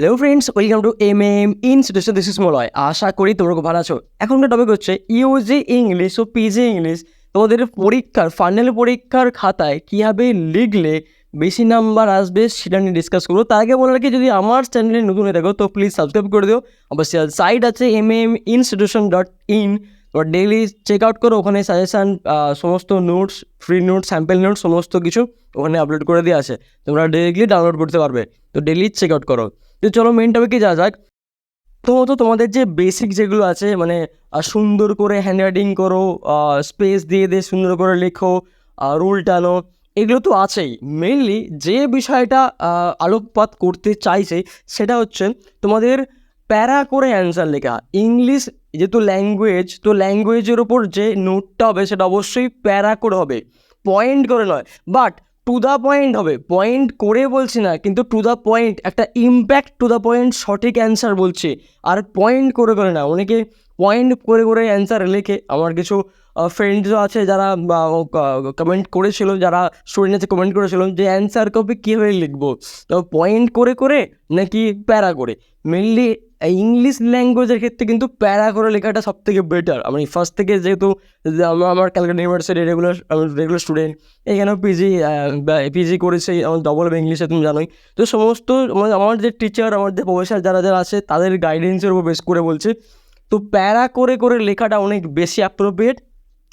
Hello friends welcome to M M institution this is Malay আশা করি তোমরা ভালো আছো। এখনকার টপিক হচ্ছে ইউজি ইংলিশ ও পিজি ইংলিশ তোমাদের পরীক্ষার ফাইনাল পরীক্ষার খাতায় কীভাবে লিখলে বেশি নাম্বার আসবে সেটা নিয়ে ডিসকাস করব। তার আগে বলে রাখি, যদি আমার চ্যানেলে নতুন হয়ে থাকো, তো প্লিজ সাবস্ক্রাইব করে দিও। অবশ্যই সাইট আছে M M institution dot in তোমার ডেইলি চেক আউট করো, ওখানে সাজেশান সমস্ত notes free notes sample notes সমস্ত কিছু ওখানে আপলোড করে দেওয়া আছে। তোমরা ডেইলি ডাউনলোড করতে পারবে। তো ডেইলি চেক আউট করো। তো চলো মেন টপিকে যা যাক। প্রথমত তোমাদের যে বেসিক যেগুলো আছে মানে সুন্দর করে হ্যান্ডরাইটিং করো স্পেস দিয়ে দিয়ে সুন্দর করে লেখো রুল টানো, এগুলো তো আছেই। মেনলি যে বিষয়টা আলোকপাত করতে চাইছে, সেটা হচ্ছে তোমাদের প্যারা করে অ্যান্সার লেখা। ইংলিশ যেহেতু ল্যাঙ্গুয়েজ তো ল্যাঙ্গুয়েজের ওপর যে নোটটা হবে, সেটা অবশ্যই প্যারা করে হবে। পয়েন্ট করে নয় বাট টু দ্য পয়েন্ট হবে। পয়েন্ট করে বলছি না, কিন্তু টু দ্য পয়েন্ট একটা ইম্প্যাক্ট টু দ্য পয়েন্ট সঠিক অ্যান্সার বলছে। আর পয়েন্ট করে করে না, অনেকে পয়েন্ট করে করে অ্যান্সার লিখে। আমার কিছু ফ্রেন্ডসও আছে যারা কমেন্ট করেছিল, যারা স্টুডেন্ট আছে কমেন্ট করেছিল যে অ্যান্সার কপি কীভাবে লিখব। তো পয়েন্ট করে করে নাকি প্যারা করে। মেনলি ইংলিশ ল্যাঙ্গুয়েজের ক্ষেত্রে কিন্তু প্যারা করে লেখাটা সব থেকে বেটার আমি ফার্স্ট থেকে যেহেতু, আমার Calcutta university regular regular student এখানেও পিজি পিজি করেছে, আমার ডবল ইংলিশে তুমি জানোই। তো সমস্ত, আমার যে টিচার আমার যে প্রফেসর যারা যারা আছে, তাদের গাইডেন্সের উপর বেস করে বলছে। তো প্যারা করে করে লেখাটা অনেক বেশি appropriate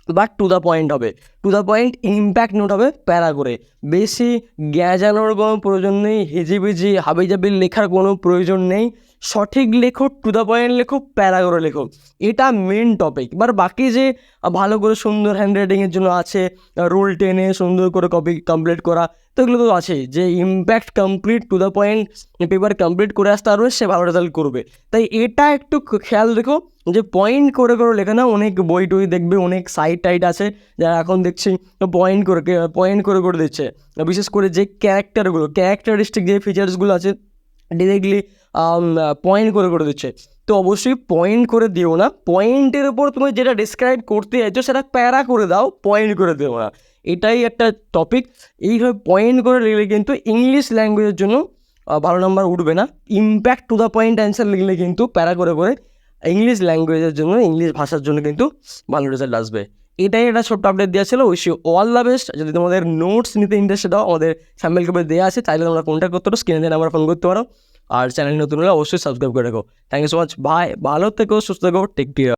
but to the point হবে to the point impact note হবে প্যারা করে। বেশি গ্যাজানোর কোনো প্রয়োজন নেই, হিজিবিজি, হাবিজাবি লেখার কোনো প্রয়োজন নেই। সঠিক লেখো টু দ্য পয়েন্ট লেখো, প্যারা করে লেখো। এটা মেন টপিক এবার বাকি যে ভালো করে সুন্দর হ্যান্ডরাইটিংয়ের জন্য আছে রুল টেনে সুন্দর করে কপি কমপ্লিট করা, তো এগুলো তো আছেই যে impact complete to the point paper complete করে আসতে পারবে, সে ভালো রেজাল্ট করবে। তাই এটা একটু খেয়াল রেখো যে পয়েন্ট করে করে লেখা না, অনেক বই টই দেখবে, অনেক সাইট টাইট আছে, যারা এখন দেখছি পয়েন্ট করে পয়েন্ট করে করে দিচ্ছে। বিশেষ করে যে ক্যারেক্টারগুলো ক্যারেক্টারিস্টিক যে ফিচার্সগুলো আছে ডিরেক্টলি পয়েন্ট করে করে দিচ্ছে। তো অবশ্যই পয়েন্ট করে দিও না। পয়েন্টের উপর তুমি যেটা ডিসক্রাইব করতে চাইছো, সেটা প্যারা করে দাও পয়েন্ট করে দিও না। এটাই একটা টপিক এইভাবে পয়েন্ট করে লিখলে কিন্তু ইংলিশ ল্যাঙ্গুয়েজের জন্য ভালো নাম্বার উঠবে না। Impact to the point answer লিখলে কিন্তু প্যারা করে করে ইংলিশ ল্যাঙ্গুয়েজের জন্য ইংলিশ ভাষার জন্য কিন্তু ভালো রেজাল্ট আসবে। এটাই একটা ছোট্ট আপডেট দেওয়া ছিল। Wish you all the best যদি তোমাদের নোটস নিতে ইন্টারেস্টেড হও আমাদের স্যাম্পেল গ্রুপে দেওয়া আছে, তাহলে তোমরা কন্ট্যাক্ট করতে পারো স্ক্রিনে দিয়ে আমরা ফোন করতে পারো। আর চ্যানেল নতুন হলে অবশ্যই সাবস্ক্রাইব করে রাখো। Thank you so much bye ভালো থেকো, সুস্থ থেকো। Take care